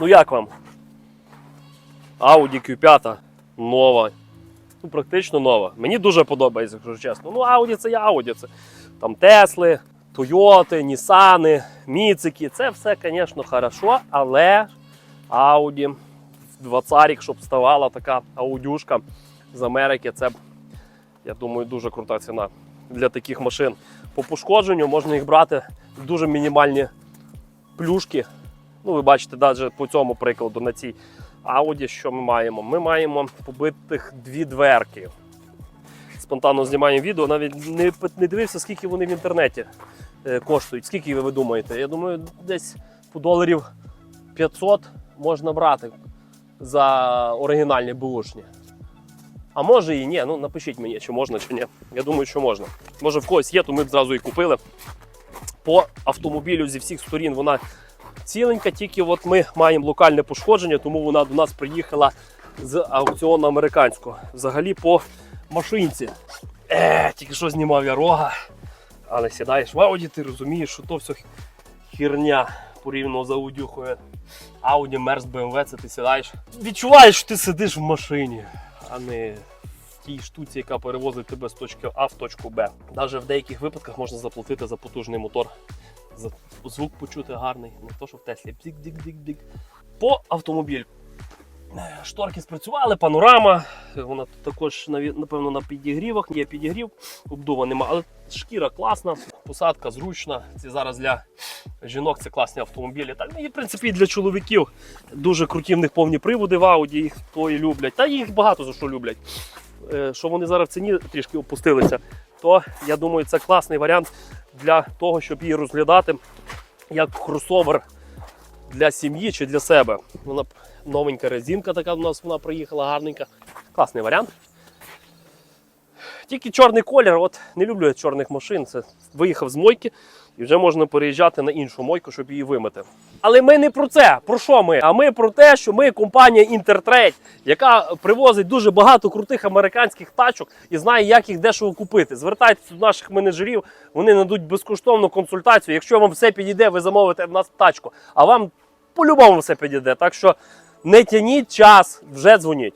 Ну як вам? Audi Q5 нова. Ну, практично нова. Мені дуже подобається, якщо чесно. Ну, Audi це є Audi. Це там Тесли, Тойоти, Нісани, Міцики. Це все, звісно, хорошо, але Audi, 20 щоб ставала така аудюшка з Америки, це, я думаю, дуже крута ціна для таких машин. По пошкодженню можна їх брати дуже мінімальні плюшки. Ну, ви бачите, навіть по цьому прикладу на цій Audi, що ми маємо? Ми маємо побитих дві дверки. Спонтанно знімаємо відео, навіть не, не дивився, скільки вони в інтернеті е, коштують. Скільки ви думаєте? Я думаю, десь по доларів 500 можна брати за оригінальні бушні. А може і ні. Ну напишіть мені, чи можна, чи ні. Я думаю, що можна. Може в когось є, то ми б зразу і купили. По автомобілю зі всіх сторін вона ціленька, тільки от ми маємо локальне пошкодження, тому вона до нас приїхала з аукціону американського. Взагалі по машинці. Е, тільки що знімав я рога. Але сідаєш в Ауді, ти розумієш, що то все херня порівняно з аудюхою. Ауді, Мерс, БМВ, це ти сідаєш. Відчуваєш, що ти сидиш в машині, а не в тій штуці, яка перевозить тебе з точки А в точку Б. Навіть в деяких випадках можна заплатити за потужний мотор. Звук почути гарний, не то, що в Теслі. Бзик-дик-дик-дик. По автомобілю. Е, Шторки спрацювали, панорама. Вона також напевно на підігрівах. Є підігрів, обдува нема, але шкіра класна, посадка зручна. Це зараз для жінок це класні автомобілі. Так, ну і в принципі для чоловіків дуже круті в них повні приводи в Ауді, їх то і люблять. Та їх багато за що люблять. Е, Що вони зараз в ціні трішки опустилися, то я думаю, це класний варіант для того, щоб її розглядати як кросовер для сім'ї чи для себе. Вона новенька резинка така у нас вона приїхала, гарненька. Класний варіант. Тільки чорний колір, от не люблю я чорних машин. Це виїхав з мойки і вже можна переїжджати на іншу мойку, щоб її вимити. Але ми не про це. Про що ми? А ми про те, що ми компанія Intertrade, яка привозить дуже багато крутих американських тачок і знає, як їх дешево купити. Звертайтеся до наших менеджерів, вони надуть безкоштовну консультацію. Якщо вам все підійде, ви замовите в нас тачку. А вам по-любому все підійде. Так що не тяніть час, вже дзвоніть.